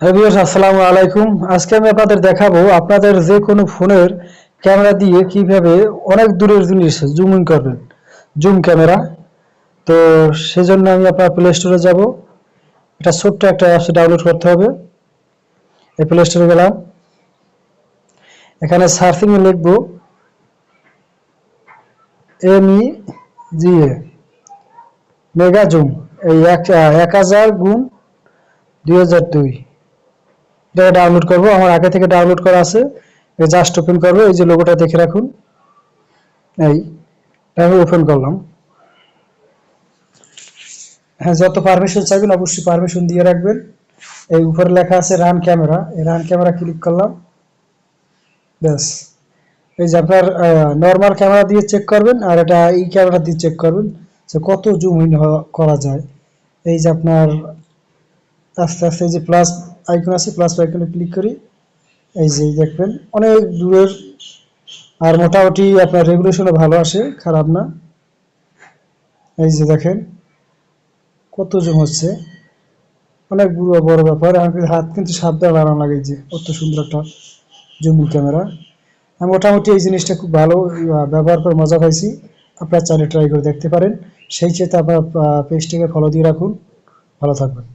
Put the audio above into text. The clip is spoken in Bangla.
ভিউয়ার্স আসসালামু আলাইকুম। আজকে আমি আপনাদের দেখাবো আপনাদের যে কোনো ফোনের ক্যামেরা দিয়ে কীভাবে অনেক দূরের জিনিস জুমিং করবেন। Zoom camera. তো সেজন্য আমি আপনার প্লে স্টোরে যাব। এটা ছোট্ট একটা অ্যাপস ডাউনলোড করতে হবে। এই প্লে স্টোরে গেলাম। এখানে সার্চিং এ লিখব M E G A mega zoom এই এক হাজার গুণ দুই হাজার দুই। এটা ডাউনলোড করব। আমার আগে থেকে ডাউনলোড করা আছে। জাস্ট ওপেন করব, এই যে লোগোটা দেখে রাখুন। এই আমি ওপেন করলাম। হ্যাঁ যত পারমিশন চাইবেন, অবশ্যই পারমিশন দিয়ে রাখবেন। এই উপরে লেখা আছে রান ক্যামেরা এই রান ক্যামেরা ক্লিক করলাম। ব্যাস। এই যে আপনার নর্মাল ক্যামেরা দিয়ে চেক করবেন, আর এটা এই ক্যামেরা দিয়ে চেক করবেন যে কত জুম ইন করা যায়। এই যে আপনার আস্তে আস্তে এই যে প্লাস আইকন আছে প্লাস আইকনে ক্লিক করি। এই যে দেখবেন, অনেক দূরের আর মোটামুটি আপনার রেগুলেশনও ভালো আসে, খারাপ না। এই যে দেখেন, কত জুম হচ্ছে। অনেক বড় বড় ব্যাপার। আমাকে হাত কিন্তু সাবধান আরাম লাগে যে, কত সুন্দর একটা জুমিং ক্যামেরা। আমি মোটামুটি এই জিনিসটা খুব ভালো ব্যবহার করে মজা পাইছি। আপনারা চাইলে ট্রাই করে দেখতে পারেন। সেই চেয়ে আপনার পেজটাকে ফলো দিয়ে রাখুন। ভালো থাকবেন।